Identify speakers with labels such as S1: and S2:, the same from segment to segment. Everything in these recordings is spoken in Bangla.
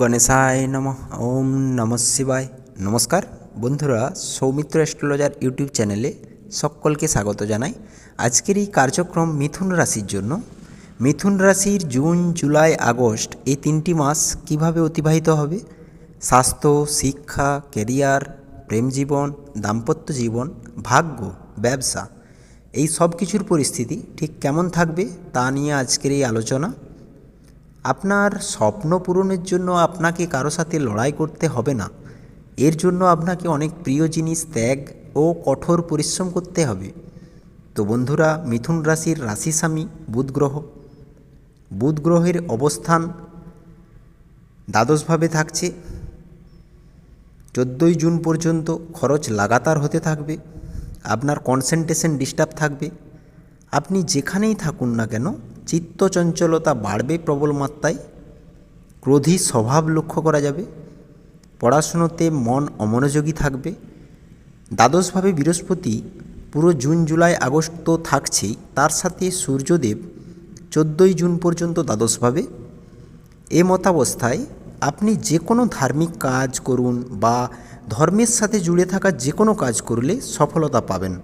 S1: গণেশায় নম, ওম নম শিবায়। নমস্কার, বন্ধুরা, সৌমিত্র অ্যাস্ট্রোলজার ইউটিউব চ্যানেলে সকলকে স্বাগত জানাই। আজকের এই কার্যক্রম মিথুন রাশির জন্য। মিথুন রাশির জুন, জুলাই, আগস্ট এই তিনটি মাস কীভাবে অতিবাহিত হবে? স্বাস্থ্য, শিক্ষা কেরিয়ার প্রেম জীবন, দাম্পত্য জীবন, ভাগ্য, ব্যবসা, এই সব কিছুর পরিস্থিতি ঠিক কেমন থাকবে তা নিয়ে আজকের এই আলোচনা। আপনার স্বপ্ন পূরণের জন্য আপনাকে কারও সাথে লড়াই করতে হবে না। এর জন্য আপনাকে অনেক প্রিয় জিনিস ত্যাগ ও কঠোর পরিশ্রম করতে হবে। তো বন্ধুরা, মিথুন রাশির রাশি স্বামী বুধ গ্রহ। বুধ গ্রহের অবস্থান দ্বাদশভাবে থাকছে। চোদ্দোই জুন পর্যন্ত খরচ লাগাতার হতে থাকবে। আপনার কনসেন্ট্রেশন ডিস্টার্ব থাকবে। আপনি যেখানেই থাকুন না কেন চিত্তচঞ্চলতা বাড়বে প্রবল মাত্রায়, ক্রোধী স্বভাব লক্ষ্য করা যাবে, পড়াশুনোতে মন অমনোযোগী থাকবে। দ্বাদশভাবে বৃহস্পতি পুরো জুন, জুলাই, আগস্ট তো থাকছেই, তার সাথে সূর্যদেব চোদ্দোই জুন পর্যন্ত দ্বাদশভাবে। এ মতাবস্থায় আপনি যে কোনো ধার্মিক কাজ করুন বা ধর্মের সাথে জুড়ে থাকা যে কোনো কাজ করলে সফলতা পাবেন।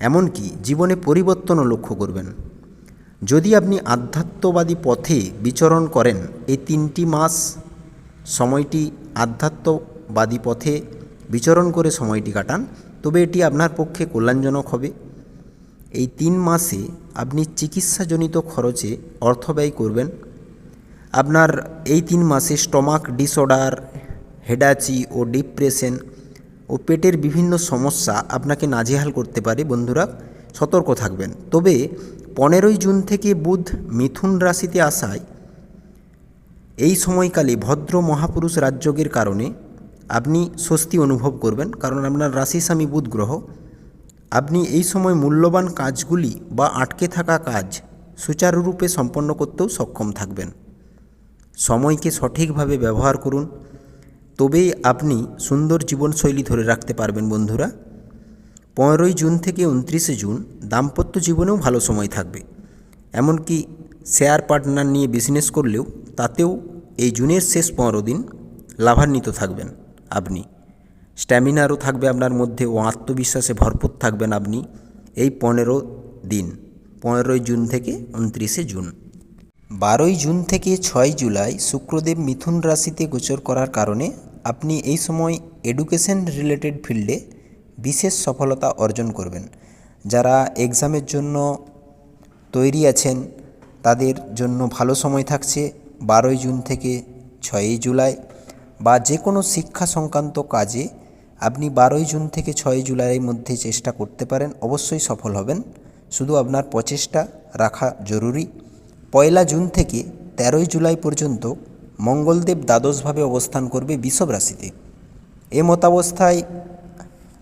S1: এমনকি জীবনে পরিবর্তনও লক্ষ্য করবেন। যদি আপনি আধ্যাত্মবাদী পথে বিচরণ করেন, এই তিনটি মাস সময়টি আধ্যাত্মবাদী পথে বিচরণ করে সময়টি কাটান, তবে এটি আপনার পক্ষে কল্যাণজনক হবে। এই তিন মাসে আপনি চিকিৎসাজনিত খরচে অর্থ ব্যয় করবেন। আপনার এই তিন মাসে স্টমাক ডিসঅর্ডার, হেডাচি ও ডিপ্রেশন ও পেটের বিভিন্ন সমস্যা আপনাকে নাজেহাল করতে পারে, বন্ধুরা। সতর্ক থাকবেন। তবে পনেরোই জুন থেকে বুধ মিথুন রাশিতে আসায় এই সময়কালে ভদ্র মহাপুরুষ রাজযোগের কারণে আপনি স্বস্তি অনুভব করবেন। কারণ আপনার রাশি স্বামী বুধ গ্রহ, আপনি এই সময় মূল্যবান কাজগুলি বা আটকে থাকা কাজ সুচারুরূপে সম্পন্ন করতেও সক্ষম থাকবেন। সময়কে সঠিকভাবে ব্যবহার করুন। তবেই আপনি সুন্দর জীবনশৈলী ধরে রাখতে পারবেন বন্ধুরা। পনেরোই জুন থেকে উনত্রিশে জুন দাম্পত্য জীবনেও ভালো সময় থাকবে। এমনকি শেয়ার পার্টনার নিয়ে বিজনেস করলেও তাতেও এই জুনের শেষ পনেরো দিন লাভান্বিত থাকবেন আপনি। স্ট্যামিনারও থাকবে আপনার মধ্যে ও আত্মবিশ্বাসে ভরপুর থাকবেন আপনি এই পনেরো দিন, পনেরোই জুন থেকে উনত্রিশে জুন। বারোই জুন থেকে ছয় জুলাই শুক্রদেব মিথুন রাশিতে গোচর করার কারণে আপনি এই সময় এডুকেশন রিলেটেড ফিল্ডে বিশেষ সফলতা অর্জন করবেন। যারা এক্সামের জন্য তৈরি আছেন, তাদের জন্য ভালো সময় থাকছে বারোই জুন থেকে ছয়ই জুলাই বা যে কোনো শিক্ষা সংক্রান্ত কাজে আপনি বারোই জুন থেকে ছয়ই জুলাইয়ের মধ্যে চেষ্টা করতে পারেন, অবশ্যই সফল হবেন। শুধু আপনার প্রচেষ্টা রাখা জরুরি। পয়লা জুন থেকে তেরোই জুলাই পর্যন্ত মঙ্গলদেব দ্বাদশভাবে অবস্থান করবে বিষব রাশিতে। এ মতাবস্থায়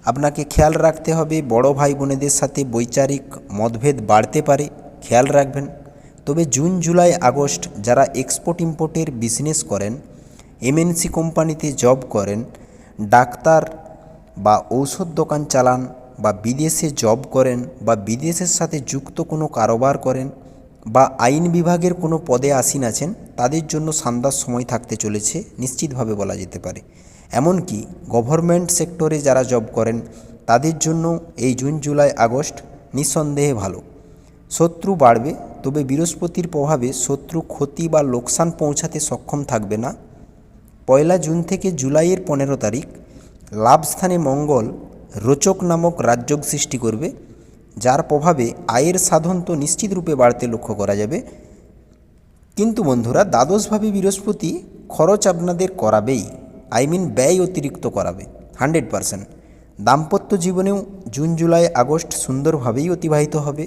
S1: আপনাকে খেয়াল রাখতে হবে, বড় ভাই বোনেদের সাথে বৈচারিক মতভেদ বাড়তে পারে, খেয়াল রাখবেন। তবে জুন, জুলাই, আগস্ট যারা এক্সপোর্ট ইম্পোর্টের বিজনেস করেন এমএনসি কোম্পানিতে জব করেন, ডাক্তার বা ঔষধ দোকান চালান বা বিদেশে জব করেন বা বিদেশের সাথে যুক্ত কোনো কারোবার করেন বা আইন বিভাগের কোনো পদে আসীন আছেন, তাদের জন্য সান্দার সময় থাকতে চলেছে, নিশ্চিতভাবে বলা যেতে পারে। এমনকি গভর্নমেন্ট সেক্টরে যারা জব করেন, তাদের জন্য এই জুন, জুলাই, আগস্ট নিঃসন্দেহে ভালো। শত্রু বাড়বে, তবে বৃহস্পতির প্রভাবে শত্রু ক্ষতি বা লোকসান পৌঁছাতে সক্ষম থাকবে না। পয়লা জুন থেকে জুলাইয়ের পনেরো তারিখ লাভস্থানে মঙ্গল রোচক নামক রাজযোগ সৃষ্টি করবে, যার প্রভাবে আয়ের সাধন তো নিশ্চিত রূপে বাড়তে লক্ষ্য করা যাবে। কিন্তু বন্ধুরা, দ্বাদশভাবে বৃহস্পতি খরচ আপনাদের করাবেই। আই মিন ব্যয় অতিরিক্ত করাবে। হান্ড্রেড পারসেন্ট দাম্পত্য জীবনেও জুন, জুলাই, আগস্ট সুন্দরভাবেই অতিবাহিত হবে।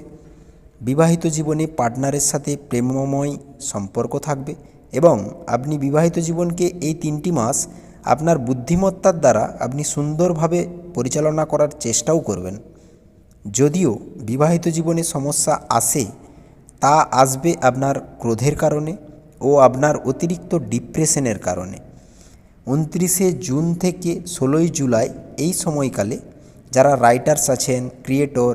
S1: বিবাহিত জীবনে পার্টনারের সাথে প্রেমময় সম্পর্ক থাকবে এবং আপনি বিবাহিত জীবনকে এই তিনটি মাস আপনার বুদ্ধিমত্তার দ্বারা আপনি সুন্দরভাবে পরিচালনা করার চেষ্টাও করবেন। যদিও বিবাহিত জীবনে সমস্যা আসে, তা আসবে আপনার ক্রোধের কারণে ও আপনার অতিরিক্ত ডিপ্রেশনের কারণে। উনত্রিশে জুন থেকে ষোলোই জুলাই এই সময়কালে যারা রাইটার্স আছেন ক্রিয়েটর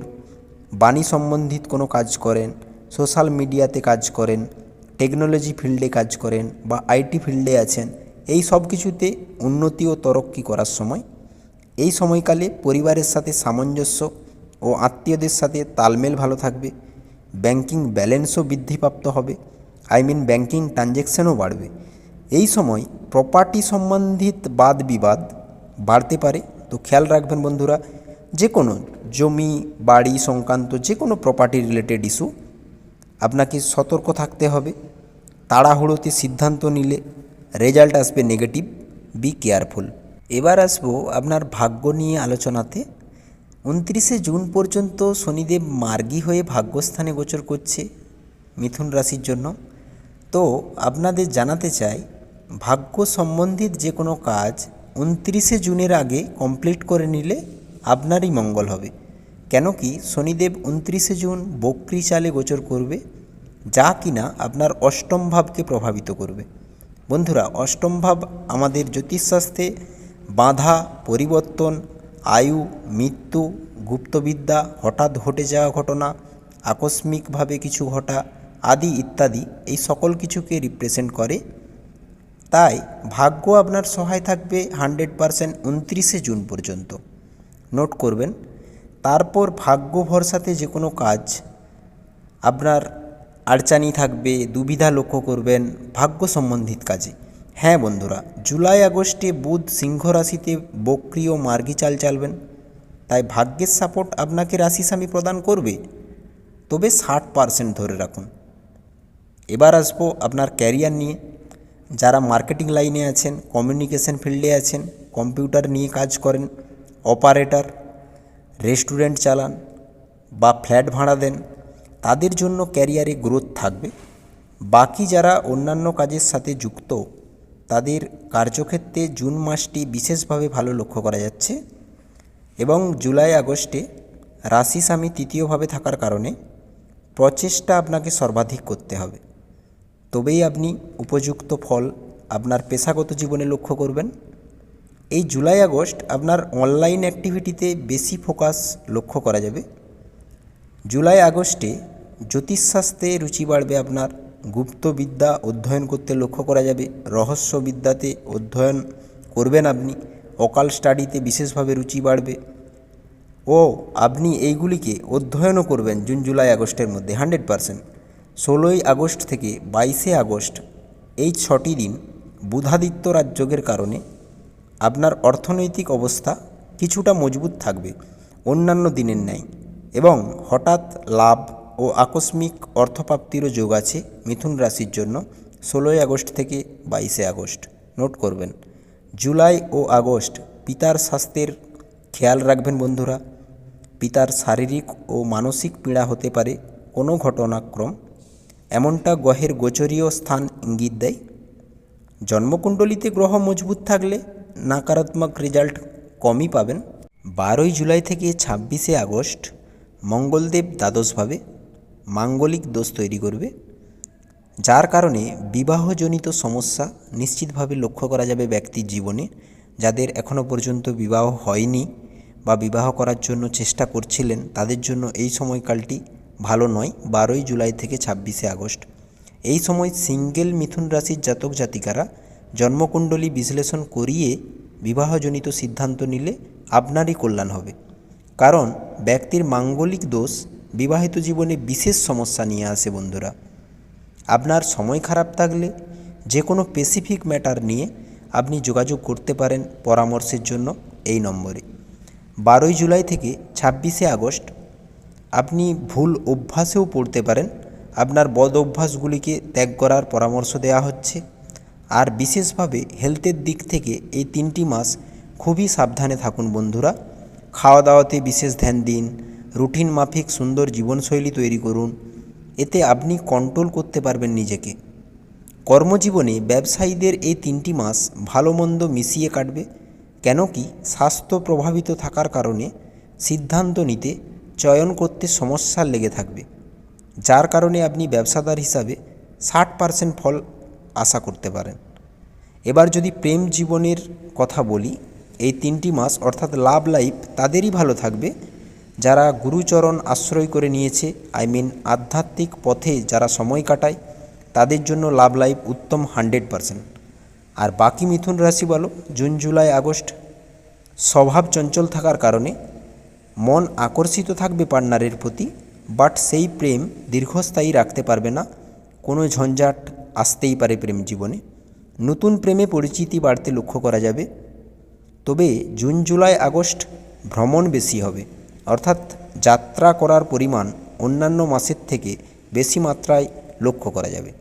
S1: বাণী সম্বন্ধিত কোনো কাজ করেন সোশ্যাল মিডিয়াতে কাজ করেন টেকনোলজি ফিল্ডে কাজ করেন বা আইটি ফিল্ডে আছেন, এই সব কিছুতে উন্নতি ও তরক্কি করার সময় এই সময়কালে পরিবারের সাথে সামঞ্জস্য ও আত্মীয়দের সাথে তালমেল ভালো থাকবে ব্যাংকিং ব্যালেন্সও বৃদ্ধিপ্রাপ্ত হবে আই মিন ব্যাংকিং ট্রানজ্যাকশনও বাড়বে। এই সময় প্রপার্টি সম্বন্ধিত বাদ বিবাদ বাড়তে পারে। তো খেয়াল রাখবেন বন্ধুরা যে কোনো জমি, বাড়ি সংক্রান্ত যে কোনো প্রপার্টি রিলেটেড ইস্যু আপনাকে সতর্ক থাকতে হবে। তাড়াহুড়োতে সিদ্ধান্ত নিলে রেজাল্ট আসবে নেগেটিভ বি কেয়ারফুল এবার আসব আপনার ভাগ্য নিয়ে আলোচনাতে। উনত্রিশে জুন পর্যন্ত শনিদেব মার্গী হয়ে ভাগ্যস্থানে গোচর করছে মিথুন রাশির জন্য। তো আপনাদের জানাতে চাই ভাগ্য সম্বন্ধিত যে কোনো কাজ উনত্রিশে জুনের আগে কমপ্লিট করে নিলে আপনারই মঙ্গল হবে। কেন কি শনিদেব উনত্রিশে জুন বক্রি চালে গোচর করবে, যা কিনা আপনার অষ্টম ভাবকে প্রভাবিত করবে। বন্ধুরা, অষ্টম ভাব আমাদের জ্যোতিষশাস্ত্রে বাধা, পরিবর্তন, আয়ু, মৃত্যু, গুপ্তবিদ্যা, হঠাৎ ঘটে যাওয়া ঘটনা, আকস্মিকভাবে কিছু ঘটা আদি ইত্যাদি এই সকল কিছুকে রিপ্রেজেন্ট করে তাই ভাগ্য আপনার সহায় থাকবে হান্ড্রেড পারসেন্ট উনত্রিশে জুন পর্যন্ত। নোট করবেন, তারপর ভাগ্য ভরসাতে যে কোনো কাজ আপনার আড়চানি থাকবে, দুবিধা লক্ষ্য করবেন ভাগ্য সম্বন্ধিত কাজে। হ্যাঁ বন্ধুরা, জুলাই, আগস্টে বুধ, সিংহ রাশিতে বক্রি ও মার্গী চাল চালবেন। তাই ভাগ্যের সাপোর্ট আপনাকে রাশি স্বামী প্রদান করবে। তবে ষাট পারসেন্ট ধরে রাখুন। এবার আসব আপনার ক্যারিয়ার নিয়ে। যারা মার্কেটিং লাইনে আছেন কমিউনিকেশন ফিল্ডে আছেন কম্পিউটার নিয়ে কাজ করেন অপারেটর রেস্টুরেন্ট চালান বা ফ্ল্যাট ভাড়া দেন, তাদের জন্য ক্যারিয়ারে গ্রোথ থাকবে। বাকি যারা অন্যান্য কাজের সাথে যুক্ত, তাদের কার্যক্ষেত্রে জুন মাসটি বিশেষভাবে ভালো লক্ষ্য করা যাচ্ছে এবং জুলাই আগস্টে রাশি স্বামী তৃতীয়ভাবে থাকার কারণে প্রচেষ্টা আপনাকে সর্বাধিক করতে হবে। তবেই আপনি উপযুক্ত ফল আপনার পেশাগত জীবনে লক্ষ্য করবেন। এই জুলাই আগস্ট আপনার অনলাইন অ্যাক্টিভিটিতে বেশি ফোকাস লক্ষ্য করা যাবে। জুলাই আগস্টে জ্যোতিষশাস্ত্রে রুচি বাড়বে আপনার, গুপ্তবিদ্যা অধ্যয়ন করতে লক্ষ্য করা যাবে, রহস্যবিদ্যাতে অধ্যয়ন করবেন আপনি, অকাল স্টাডিতে বিশেষভাবে রুচি বাড়বে। ও, আপনি এইগুলিকে অধ্যয়নও করবেন জুন, জুলাই আগস্টের মধ্যে, হান্ড্রেড পারসেন্ট। ষোলোই আগস্ট থেকে বাইশে আগস্ট এই ছটি দিন বুধাদিত্য রাজযোগের কারণে আপনার অর্থনৈতিক অবস্থা কিছুটা মজবুত থাকবে অন্যান্য দিনের ন্যায় এবং হঠাৎ লাভ ও আকস্মিক অর্থপ্রাপ্তিরও যোগ আছে মিথুন রাশির জন্য ষোলোই আগস্ট থেকে বাইশে আগস্ট। নোট করবেন, জুলাই ও আগস্ট পিতার স্বাস্থ্যের খেয়াল রাখবেন বন্ধুরা। পিতার শারীরিক ও মানসিক পীড়া হতে পারে কোনো ঘটনাক্রম এমনটা গ্রহের গোচরীয় স্থান ইঙ্গিত দেয়? জন্মকুণ্ডলিতে গ্রহ মজবুত থাকলে নাকারাত্মক রেজাল্ট কমই পাবেন। বারোই জুলাই থেকে ছাব্বিশে আগস্ট মঙ্গলদেব দ্বাদশভাবে মাঙ্গলিক দোষ তৈরি করবে, যার কারণে বিবাহজনিত সমস্যা নিশ্চিতভাবে লক্ষ্য করা যাবে ব্যক্তির জীবনে, যাদের এখনও পর্যন্ত বিবাহ হয়নি বা বিবাহ করার জন্য চেষ্টা করছিলেন, তাদের জন্য এই সময়কালটি ভালো নয়, বারোই জুলাই থেকে ছাব্বিশে আগস্ট। এই সময় সিঙ্গেল মিথুন রাশির জাতক জাতিকারা জন্মকুণ্ডলী বিশ্লেষণ করিয়ে বিবাহজনিত সিদ্ধান্ত নিলে আপনারই কল্যাণ হবে। কারণ ব্যক্তির মাঙ্গলিক দোষ বিবাহিত জীবনে বিশেষ সমস্যা নিয়ে আসে বন্ধুরা। আপনার সময় খারাপ থাকলে যে কোনো স্পেসিফিক ম্যাটার নিয়ে আপনি যোগাযোগ করতে পারেন পরামর্শের জন্য এই নম্বরে। বারোই জুলাই থেকে ছাব্বিশে আগস্ট আপনি ভুল অভ্যাসেও পড়তে পারেন। আপনার বদ অভ্যাসগুলিকে ত্যাগ করার পরামর্শ দেওয়া হচ্ছে। আর বিশেষভাবে হেলথের দিক থেকে এই তিনটি মাস খুবই সাবধানে থাকুন বন্ধুরা। খাওয়া দাওয়াতে বিশেষ ধ্যান দিন, রুটিন মাফিক সুন্দর জীবনশৈলী তৈরি করুন। এতে আপনি কন্ট্রোল করতে পারবেন নিজেকে। কর্মজীবনে ব্যবসায়ীদের এই তিনটি মাস ভালো মন্দ মিশিয়ে কাটবে। কেন কি স্বাস্থ্য প্রভাবিত থাকার কারণে সিদ্ধান্ত নিতে চয়ন করতে সমস্যা লেগে থাকবে, যার কারণে আপনি ব্যবসাদার হিসাবে ষাট পার্সেন্ট ফল আশা করতে পারেন। এবার যদি প্রেম জীবনের কথা বলি, এই তিনটি মাস অর্থাৎ লাভ লাইফ তাদেরই ভালো থাকবে, যারা গুরুচরণ আশ্রয় করে নিয়েছে, আই মিন আধ্যাত্মিক পথে যারা সময় কাটায়, তাদের জন্য লাভ লাইফ উত্তম হান্ড্রেড পারসেন্ট আর বাকি মিথুন রাশি বলো, জুন, জুলাই, আগস্ট, স্বভাব চঞ্চল থাকার কারণে মন আকর্ষিত থাকবে পার্টনারের প্রতি বাট সেই প্রেম দীর্ঘস্থায়ী রাখতে পারবে না। কোনো ঝঞ্ঝাট আসতেই পারে প্রেম জীবনে। নতুন প্রেমে পরিচিতি বাড়তে লক্ষ্য করা যাবে। তবে জুন, জুলাই, আগস্ট ভ্রমণ বেশি হবে। অর্থাৎ যাত্রা করার পরিমাণ অন্যান্য মাসের থেকে বেশি মাত্রায় লক্ষ্য করা যাবে।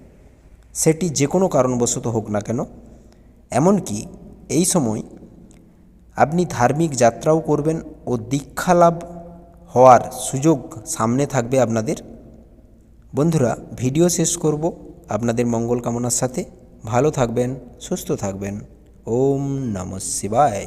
S1: সেটি যে কোনো কারণবশত হোক না কেন। এমনকি এই সময় আপনি ধার্মিক যাত্রাও করবেন ও দীক্ষা লাভ হওয়ার সুযোগ সামনে থাকবে আপনাদের। বন্ধুরা, ভিডিও শেষ করব। আপনাদের মঙ্গল কামনার সাথে ভালো থাকবেন, সুস্থ থাকবেন। ওম নম শিবায়।